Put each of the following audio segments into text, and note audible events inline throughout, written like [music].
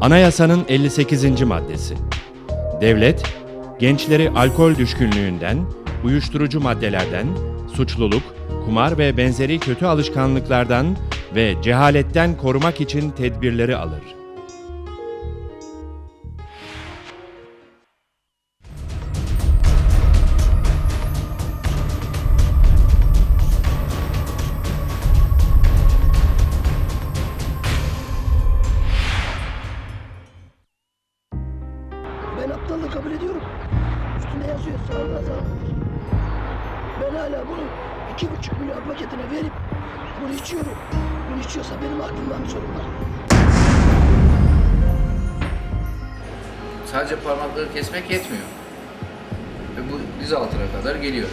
Anayasanın 58. maddesi. Devlet, gençleri alkol düşkünlüğünden, uyuşturucu maddelerden, suçluluk, kumar ve benzeri kötü alışkanlıklardan ve cehaletten korumak için tedbirleri alır. Sadece parmakları kesmek yetmiyor. Ve bu diz altına kadar geliyor.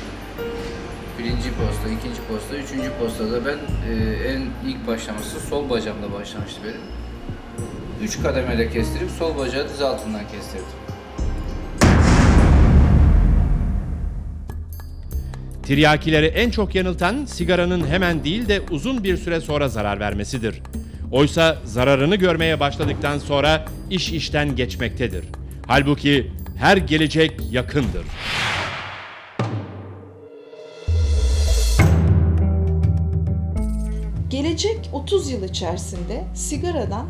Birinci posta, ikinci posta, üçüncü postada ben e, en ilk başlaması sol bacağımda başlamıştı benim. Üç kademede kestirip sol bacağı diz altından kestirdim. Tiryakileri en çok yanıltan sigaranın hemen değil de uzun bir süre sonra zarar vermesidir. Oysa zararını görmeye başladıktan sonra iş işten geçmektedir. Halbuki her gelecek yakındır. Gelecek 30 yıl içerisinde sigaradan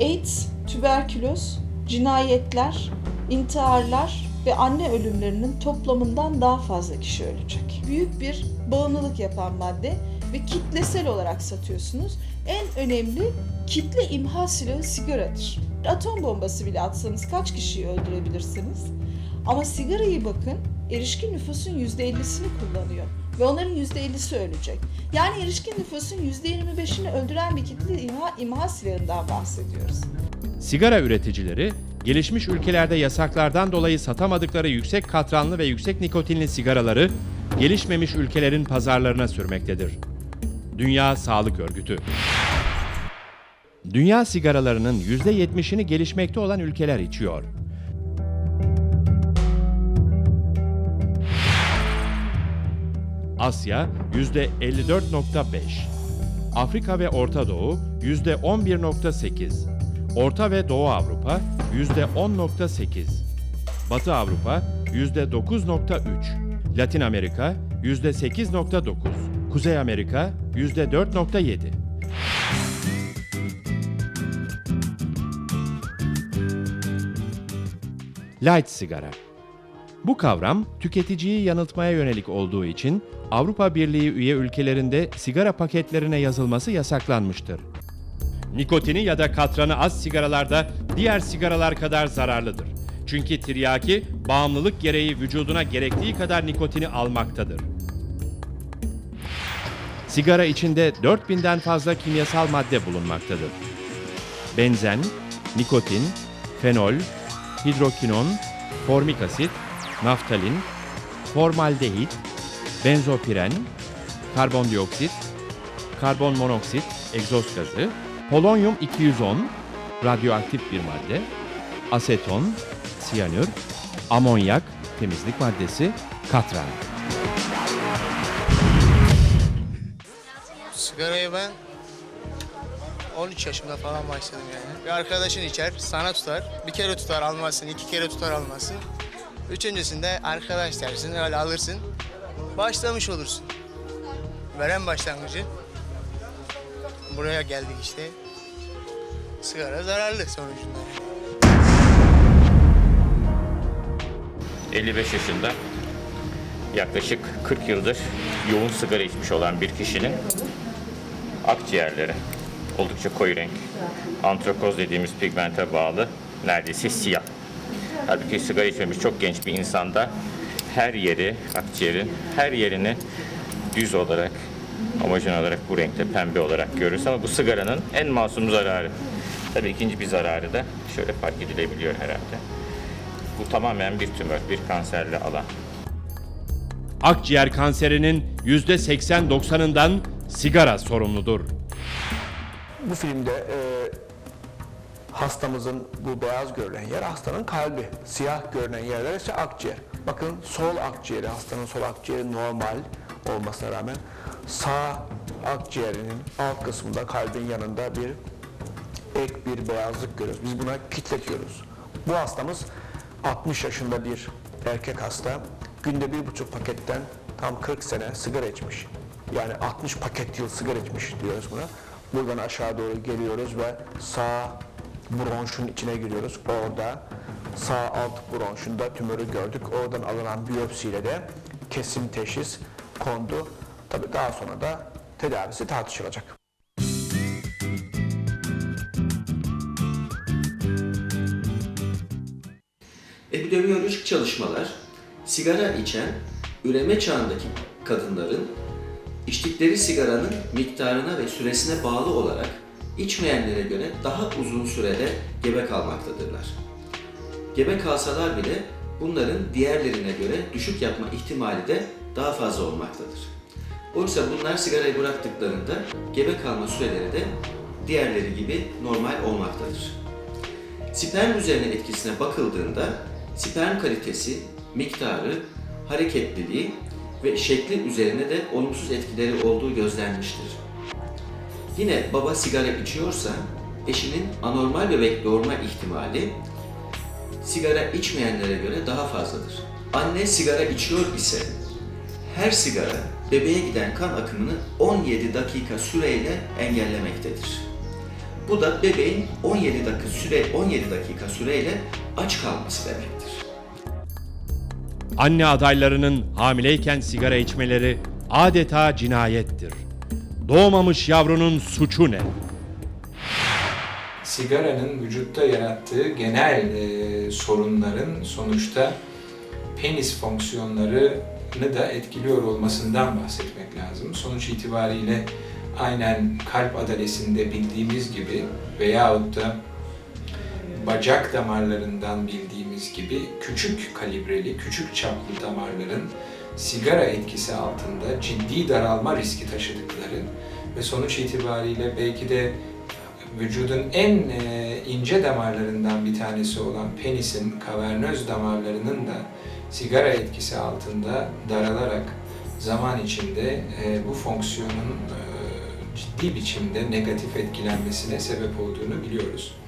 AIDS, tüberküloz, cinayetler, intiharlar ve anne ölümlerinin toplamından daha fazla kişi ölecek. Büyük bir bağımlılık yapan madde ve kitlesel olarak satıyorsunuz. En önemli kitle imha silahı sigaradır. Atom bombası bile atsanız kaç kişiyi öldürebilirsiniz? Ama sigarayı bakın erişkin nüfusun %50'sini kullanıyor ve onların %50'si ölecek. Yani erişkin nüfusun %25'ini öldüren bir kitle imha, imha silahından bahsediyoruz. Sigara üreticileri, gelişmiş ülkelerde yasaklardan dolayı satamadıkları yüksek katranlı ve yüksek nikotinli sigaraları gelişmemiş ülkelerin pazarlarına sürmektedir. Dünya Sağlık Örgütü Dünya sigaralarının %70'ini gelişmekte olan ülkeler içiyor. Asya %54.5 Afrika ve Orta Doğu %11.8 Orta ve Doğu Avrupa %10.8 Batı Avrupa %9.3 Latin Amerika %8.9 Kuzey Amerika %4.7 Light sigara bu kavram tüketiciyi yanıltmaya yönelik olduğu için Avrupa Birliği üye ülkelerinde sigara paketlerine yazılması yasaklanmıştır. Nikotini ya da katranı az sigaralarda diğer sigaralar kadar zararlıdır. Çünkü tiryaki bağımlılık gereği vücuduna gerektiği kadar nikotini almaktadır. Sigara içinde 4000'den fazla kimyasal madde bulunmaktadır. Benzen, nikotin, fenol, hidrokinon, formik asit, naftalin, formaldehit, benzopiren, karbondioksit, karbon monoksit, egzoz gazı, polonyum 210, radyoaktif bir madde, aseton, siyanür, amonyak, temizlik maddesi, katran. Sigarayı ben 13 yaşımda falan başladım yani. Bir arkadaşın içer, sana tutar. Bir kere tutar almazsın, iki kere tutar almazsın. Üçüncüsünde arkadaş dersin, öyle alırsın. Başlamış olursun. Veren başlangıcı. Buraya geldik işte. Sigara zararlı sonucunda. 55 yaşında yaklaşık 40 yıldır yoğun sigara içmiş olan bir kişinin akciğerleri oldukça koyu renk, antrokoz dediğimiz pigmente bağlı neredeyse siyah. Halbuki sigara içmemiş çok genç bir insanda her yeri, akciğerin her yerini düz olarak, homojen olarak bu renkte pembe olarak görürüz ama bu sigaranın en masum zararı. Tabii ikinci bir zararı da şöyle fark edilebiliyor herhalde. Bu tamamen bir tümör, bir kanserli alan. Akciğer kanserinin %80-90'ından sigara sorumludur. Bu filmde e, hastamızın bu beyaz görülen yer hastanın kalbi. Siyah görünen yerler ise akciğer. Bakın sol akciğeri, hastanın sol akciğeri normal olmasına rağmen sağ akciğerinin alt kısmında kalbin yanında bir ek bir beyazlık görüyoruz. Biz buna kitletiyoruz. Bu hastamız 60 yaşında bir erkek hasta. Günde bir buçuk paketten tam 40 sene sigara içmiş. Yani 60 paket yıl sigara içmiş diyoruz buna. Buradan aşağı doğru geliyoruz ve sağ bronşun içine giriyoruz. Orada sağ alt bronşunda tümörü gördük. Oradan alınan biyopsiyle de kesin teşhis kondu. Tabii daha sonra da tedavisi tartışılacak. Epidemiolojik çalışmalar sigara içen üreme çağındaki kadınların içtikleri sigaranın miktarına ve süresine bağlı olarak içmeyenlere göre daha uzun sürede gebe kalmaktadırlar. Gebe kalsalar bile bunların diğerlerine göre düşük yapma ihtimali de daha fazla olmaktadır. Oysa bunlar sigarayı bıraktıklarında gebe kalma süreleri de diğerleri gibi normal olmaktadır. Sperm üzerine etkisine bakıldığında sperm kalitesi, miktarı, hareketliliği ve şekli üzerine de olumsuz etkileri olduğu gözlenmiştir. Yine baba sigara içiyorsa eşinin anormal bebek doğurma ihtimali sigara içmeyenlere göre daha fazladır. Anne sigara içiyor ise her sigara bebeğe giden kan akımını 17 dakika süreyle engellemektedir. Bu da bebeğin 17 dakika süre 17 dakika süreyle aç kalması demektir. Anne adaylarının hamileyken sigara içmeleri adeta cinayettir. Doğmamış yavrunun suçu ne? sigaranın vücutta yarattığı genel e, sorunların sonuçta penis fonksiyonlarını da etkiliyor olmasından bahsetmek lazım. Sonuç itibariyle aynen kalp adalesinde bildiğimiz gibi veyahut da bacak damarlarından bildiğimiz gibi küçük kalibreli, küçük çaplı damarların sigara etkisi altında ciddi daralma riski taşıdıkları ve sonuç itibariyle belki de vücudun en e, ince damarlarından bir tanesi olan penisin kavernöz damarlarının da sigara etkisi altında daralarak zaman içinde e, bu fonksiyonun e, ciddi biçimde negatif etkilenmesine sebep olduğunu biliyoruz.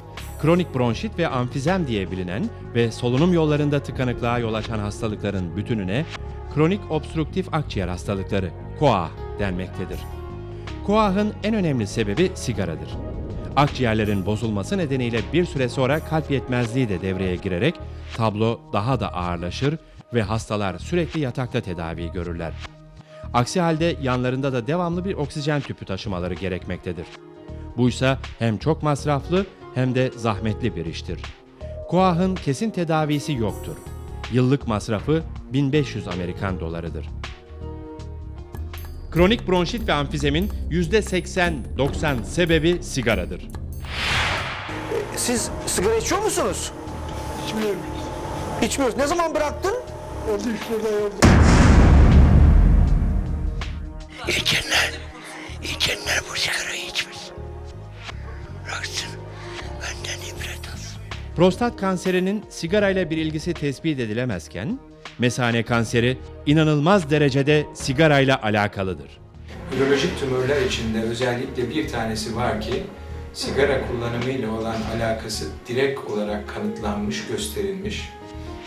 Kronik bronşit ve amfizem diye bilinen ve solunum yollarında tıkanıklığa yol açan hastalıkların bütününe kronik obstrüktif akciğer hastalıkları KOAH denmektedir. KOAH'ın en önemli sebebi sigaradır. Akciğerlerin bozulması nedeniyle bir süre sonra kalp yetmezliği de devreye girerek tablo daha da ağırlaşır ve hastalar sürekli yatakta tedavi görürler. Aksi halde yanlarında da devamlı bir oksijen tüpü taşımaları gerekmektedir. Buysa hem çok masraflı hem de zahmetli bir iştir. KOAH'ın kesin tedavisi yoktur. Yıllık masrafı 1500 Amerikan dolarıdır. Kronik bronşit ve amfizemin %80-90 sebebi sigaradır. Siz sigara içiyor musunuz? İçmiyorum. İçmiyoruz. Ne zaman bıraktın? Oldu üç burada oldu. İlkenler bu sigarayı Prostat kanserinin sigarayla bir ilgisi tespit edilemezken, mesane kanseri inanılmaz derecede sigarayla alakalıdır. Ürolojik tümörler içinde özellikle bir tanesi var ki sigara kullanımıyla olan alakası direkt olarak kanıtlanmış, gösterilmiş.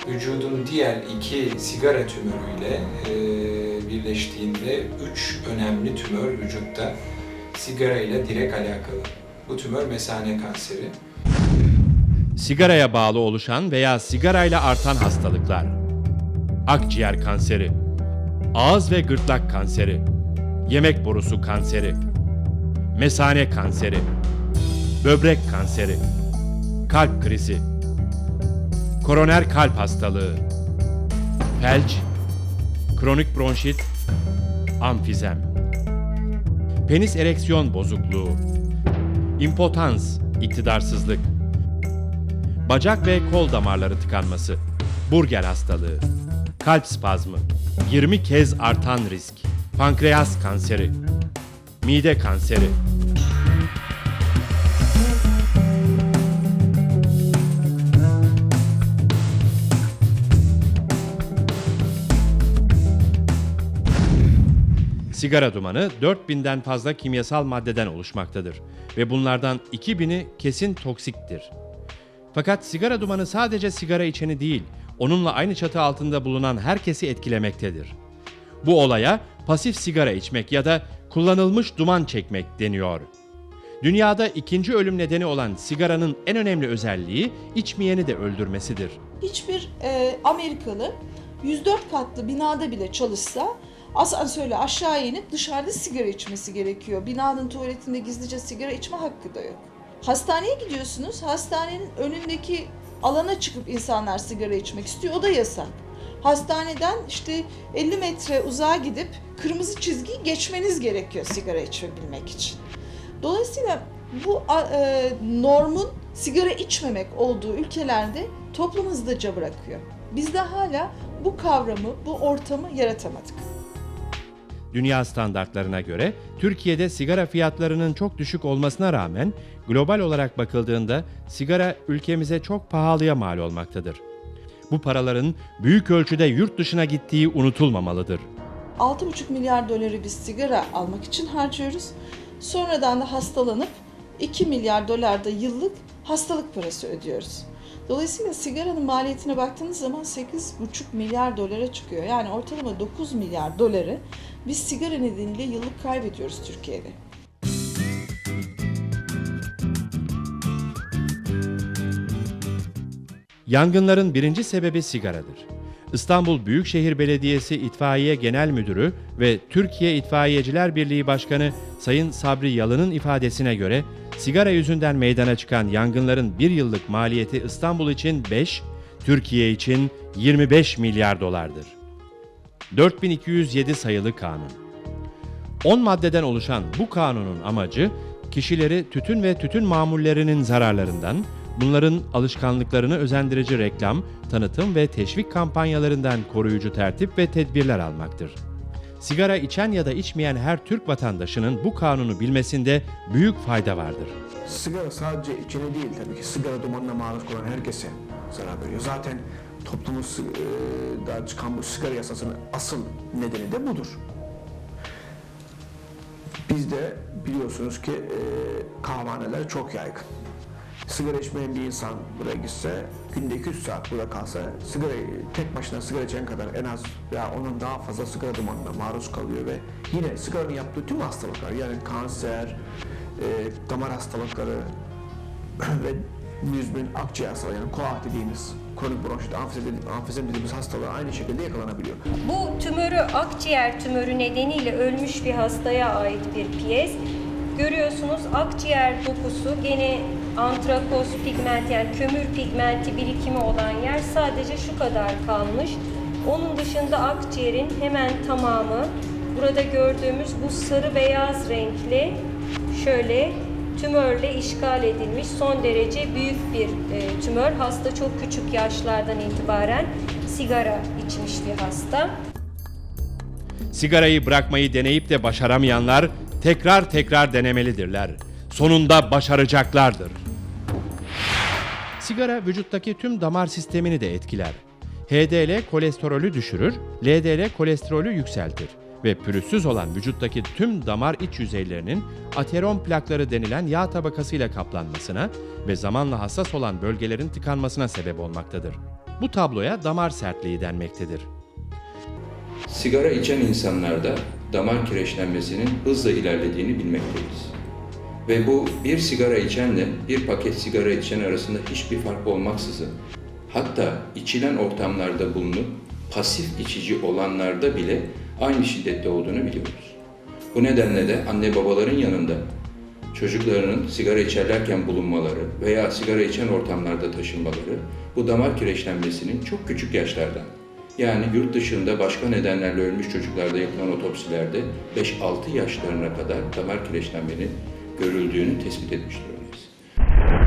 Vücudun diğer iki sigara tümörüyle e, birleştiğinde üç önemli tümör vücutta sigara ile direkt alakalı. Bu tümör mesane kanseri. Sigaraya bağlı oluşan veya sigarayla artan hastalıklar. Akciğer kanseri, ağız ve gırtlak kanseri, yemek borusu kanseri, mesane kanseri, böbrek kanseri, kalp krizi, koroner kalp hastalığı, felç, kronik bronşit, amfizem, penis ereksiyon bozukluğu, impotans, iktidarsızlık, bacak ve kol damarları tıkanması, burger hastalığı, kalp spazmı, 20 kez artan risk, pankreas kanseri, mide kanseri, Sigara dumanı 4000'den fazla kimyasal maddeden oluşmaktadır ve bunlardan 2000'i kesin toksiktir. Fakat sigara dumanı sadece sigara içeni değil, onunla aynı çatı altında bulunan herkesi etkilemektedir. Bu olaya pasif sigara içmek ya da kullanılmış duman çekmek deniyor. Dünyada ikinci ölüm nedeni olan sigaranın en önemli özelliği içmeyeni de öldürmesidir. Hiçbir e, Amerikalı 104 katlı binada bile çalışsa asansörle aşağı inip dışarıda sigara içmesi gerekiyor. Binanın tuvaletinde gizlice sigara içme hakkı da yok. Hastaneye gidiyorsunuz, hastanenin önündeki alana çıkıp insanlar sigara içmek istiyor, o da yasak. Hastaneden işte 50 metre uzağa gidip kırmızı çizgiyi geçmeniz gerekiyor sigara içebilmek için. Dolayısıyla bu e, normun sigara içmemek olduğu ülkelerde toplum hızlıca bırakıyor. Bizde hala bu kavramı, bu ortamı yaratamadık. Dünya standartlarına göre Türkiye'de sigara fiyatlarının çok düşük olmasına rağmen global olarak bakıldığında sigara ülkemize çok pahalıya mal olmaktadır. Bu paraların büyük ölçüde yurt dışına gittiği unutulmamalıdır. 6,5 milyar doları biz sigara almak için harcıyoruz. Sonradan da hastalanıp 2 milyar dolar da yıllık hastalık parası ödüyoruz. Dolayısıyla sigaranın maliyetine baktığınız zaman 8,5 milyar dolara çıkıyor. Yani ortalama 9 milyar doları biz sigara nedeniyle yıllık kaybediyoruz Türkiye'de. Yangınların birinci sebebi sigaradır. İstanbul Büyükşehir Belediyesi İtfaiye Genel Müdürü ve Türkiye İtfaiyeciler Birliği Başkanı Sayın Sabri Yalın'ın ifadesine göre sigara yüzünden meydana çıkan yangınların bir yıllık maliyeti İstanbul için 5, Türkiye için 25 milyar dolardır. 4207 sayılı kanun. 10 maddeden oluşan bu kanunun amacı kişileri tütün ve tütün mamullerinin zararlarından, bunların alışkanlıklarını özendirici reklam, tanıtım ve teşvik kampanyalarından koruyucu tertip ve tedbirler almaktır. Sigara içen ya da içmeyen her Türk vatandaşının bu kanunu bilmesinde büyük fayda vardır. Sigara sadece içine değil tabii ki sigara dumanına maruz kalan herkese zarar veriyor. Zaten toplumun e, çıkan bu sigara yasasının asıl nedeni de budur. Bizde biliyorsunuz ki e, kahvehaneler çok yaygın. Sigara içmeyen bir insan buraya gitse, günde 200 saat burada kalsa, sigara tek başına sigara içen kadar en az veya onun daha fazla sigara dumanına maruz kalıyor ve yine sigaranın yaptığı tüm hastalıklar yani kanser, e, damar hastalıkları [clears throat] ve müzmin akciğer hastalığı yani koa dediğimiz kronik bronşit, amfizem dediğimiz hastalığı aynı şekilde yakalanabiliyor. Bu tümörü akciğer tümörü nedeniyle ölmüş bir hastaya ait bir piyes. Görüyorsunuz akciğer dokusu gene antrakoz pigment yani kömür pigmenti birikimi olan yer sadece şu kadar kalmış. Onun dışında akciğerin hemen tamamı burada gördüğümüz bu sarı beyaz renkli şöyle tümörle işgal edilmiş son derece büyük bir e, tümör. Hasta çok küçük yaşlardan itibaren sigara içmiş bir hasta. Sigarayı bırakmayı deneyip de başaramayanlar tekrar tekrar denemelidirler. Sonunda başaracaklardır. Sigara vücuttaki tüm damar sistemini de etkiler. HDL kolesterolü düşürür, LDL kolesterolü yükseltir ve pürüzsüz olan vücuttaki tüm damar iç yüzeylerinin ateron plakları denilen yağ tabakasıyla kaplanmasına ve zamanla hassas olan bölgelerin tıkanmasına sebep olmaktadır. Bu tabloya damar sertliği denmektedir. Sigara içen insanlarda damar kireçlenmesinin hızla ilerlediğini bilmekteyiz. Ve bu bir sigara içenle bir paket sigara içen arasında hiçbir fark olmaksızın, hatta içilen ortamlarda bulunup pasif içici olanlarda bile aynı şiddette olduğunu biliyoruz. Bu nedenle de anne babaların yanında çocuklarının sigara içerlerken bulunmaları veya sigara içen ortamlarda taşınmaları bu damar kireçlenmesinin çok küçük yaşlardan yani yurt dışında başka nedenlerle ölmüş çocuklarda yapılan otopsilerde 5-6 yaşlarına kadar damar kireçlenmenin görüldüğünü tespit etmiş durumdayız. Hı.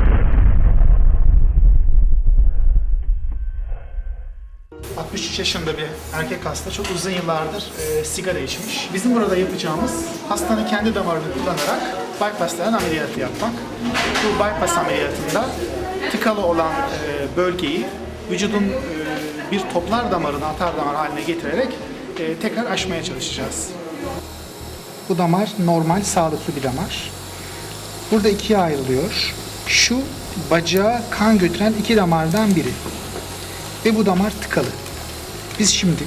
63 yaşında bir erkek hasta çok uzun yıllardır e, sigara içmiş. Bizim burada yapacağımız hastanın kendi damarını kullanarak bypassların ameliyatı yapmak. Bu bypass ameliyatında tıkalı olan e, bölgeyi vücudun e, bir toplar damarını atar damar haline getirerek e, tekrar aşmaya çalışacağız. Bu damar normal, sağlıklı bir damar. Burada ikiye ayrılıyor. Şu bacağa kan götüren iki damardan biri. Ve bu damar tıkalı. Biz şimdi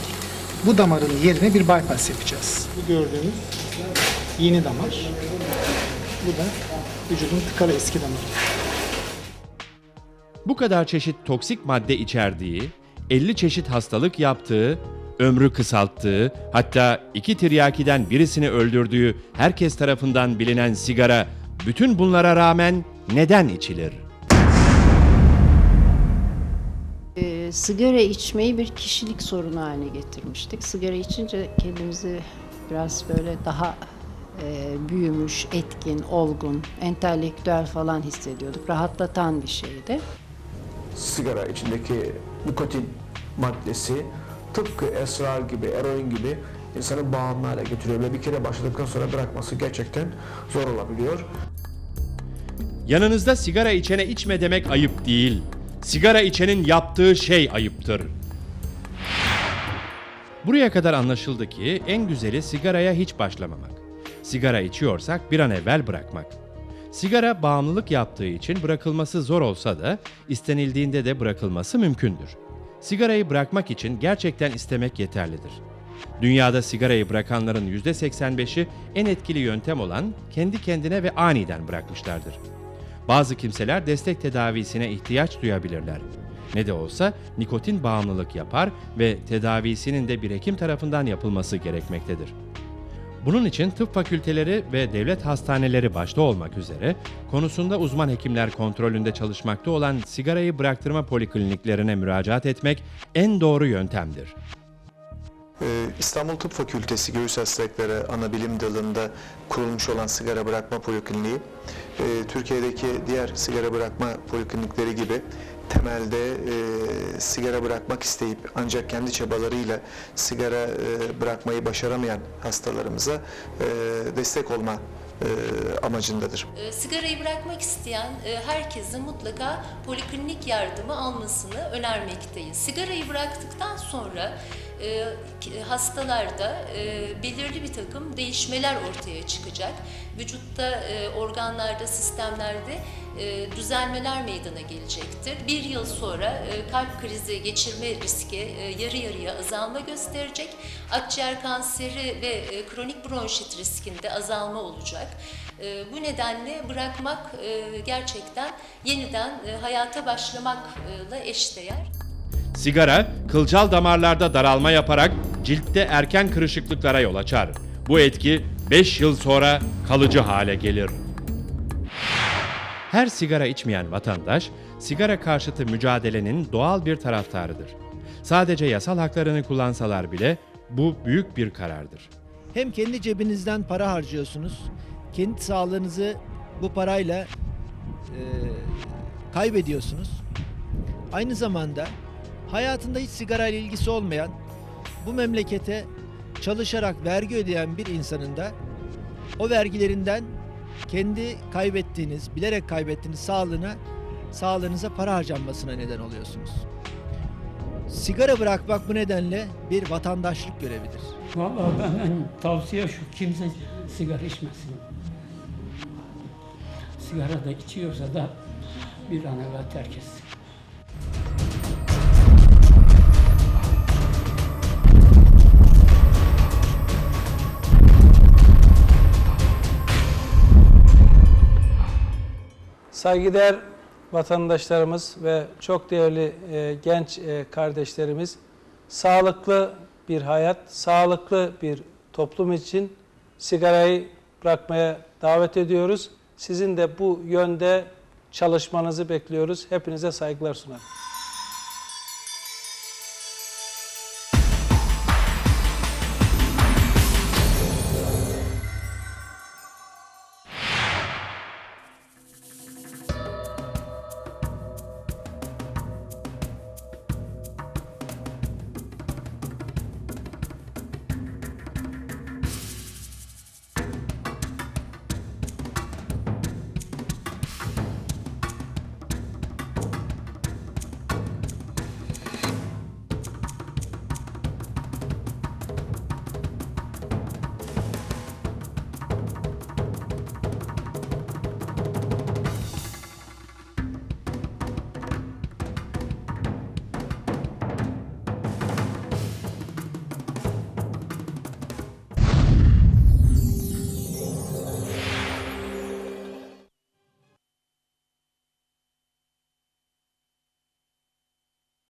bu damarın yerine bir bypass yapacağız. Bu gördüğünüz yeni damar. Bu da vücudun tıkalı eski damarı. Bu kadar çeşit toksik madde içerdiği, 50 çeşit hastalık yaptığı, ömrü kısalttığı, hatta iki tiryakiden birisini öldürdüğü herkes tarafından bilinen sigara bütün bunlara rağmen neden içilir? Ee, sigara içmeyi bir kişilik sorunu haline getirmiştik. Sigara içince kendimizi biraz böyle daha e, büyümüş, etkin, olgun, entelektüel falan hissediyorduk. Rahatlatan bir şeydi. Sigara içindeki nikotin maddesi tıpkı esrar gibi, eroin gibi insanı bağımlı hale getiriyor ve bir kere başladıktan sonra bırakması gerçekten zor olabiliyor. Yanınızda sigara içene içme demek ayıp değil. Sigara içenin yaptığı şey ayıptır. Buraya kadar anlaşıldı ki en güzeli sigaraya hiç başlamamak. Sigara içiyorsak bir an evvel bırakmak. Sigara bağımlılık yaptığı için bırakılması zor olsa da istenildiğinde de bırakılması mümkündür. Sigarayı bırakmak için gerçekten istemek yeterlidir. Dünyada sigarayı bırakanların %85'i en etkili yöntem olan kendi kendine ve aniden bırakmışlardır. Bazı kimseler destek tedavisine ihtiyaç duyabilirler. Ne de olsa nikotin bağımlılık yapar ve tedavisinin de bir hekim tarafından yapılması gerekmektedir. Bunun için tıp fakülteleri ve devlet hastaneleri başta olmak üzere konusunda uzman hekimler kontrolünde çalışmakta olan sigarayı bıraktırma polikliniklerine müracaat etmek en doğru yöntemdir. Ee, İstanbul Tıp Fakültesi Göğüs Hastalıkları Anabilim Dalı'nda kurulmuş olan sigara bırakma polikliniği, e, Türkiye'deki diğer sigara bırakma poliklinikleri gibi temelde e, sigara bırakmak isteyip ancak kendi çabalarıyla sigara e, bırakmayı başaramayan hastalarımıza e, destek olma e, amacındadır. E, Sigarayı bırakmak isteyen e, herkesin mutlaka poliklinik yardımı almasını önermekteyiz. Sigarayı bıraktıktan sonra hastalarda e, belirli bir takım değişmeler ortaya çıkacak. Vücutta, e, organlarda, sistemlerde e, düzelmeler meydana gelecektir. Bir yıl sonra e, kalp krizi geçirme riski e, yarı yarıya azalma gösterecek. Akciğer kanseri ve e, kronik bronşit riskinde azalma olacak. E, Bu nedenle bırakmak e, gerçekten yeniden e, hayata başlamakla eşdeğer. Sigara, kılcal damarlarda daralma yaparak ciltte erken kırışıklıklara yol açar. Bu etki 5 yıl sonra kalıcı hale gelir. Her sigara içmeyen vatandaş, sigara karşıtı mücadelenin doğal bir taraftarıdır. Sadece yasal haklarını kullansalar bile bu büyük bir karardır. Hem kendi cebinizden para harcıyorsunuz, kendi sağlığınızı bu parayla e, kaybediyorsunuz. Aynı zamanda hayatında hiç sigara ile ilgisi olmayan, bu memlekete çalışarak vergi ödeyen bir insanın da o vergilerinden kendi kaybettiğiniz, bilerek kaybettiğiniz sağlığına, sağlığınıza para harcanmasına neden oluyorsunuz. Sigara bırakmak bu nedenle bir vatandaşlık görevidir. Vallahi benden tavsiye şu, kimse sigara içmesin. Sigara da içiyorsa da bir an evvel terk etsin. Saygıdeğer vatandaşlarımız ve çok değerli e, genç e, kardeşlerimiz sağlıklı bir hayat, sağlıklı bir toplum için sigarayı bırakmaya davet ediyoruz. Sizin de bu yönde çalışmanızı bekliyoruz. Hepinize saygılar sunarım.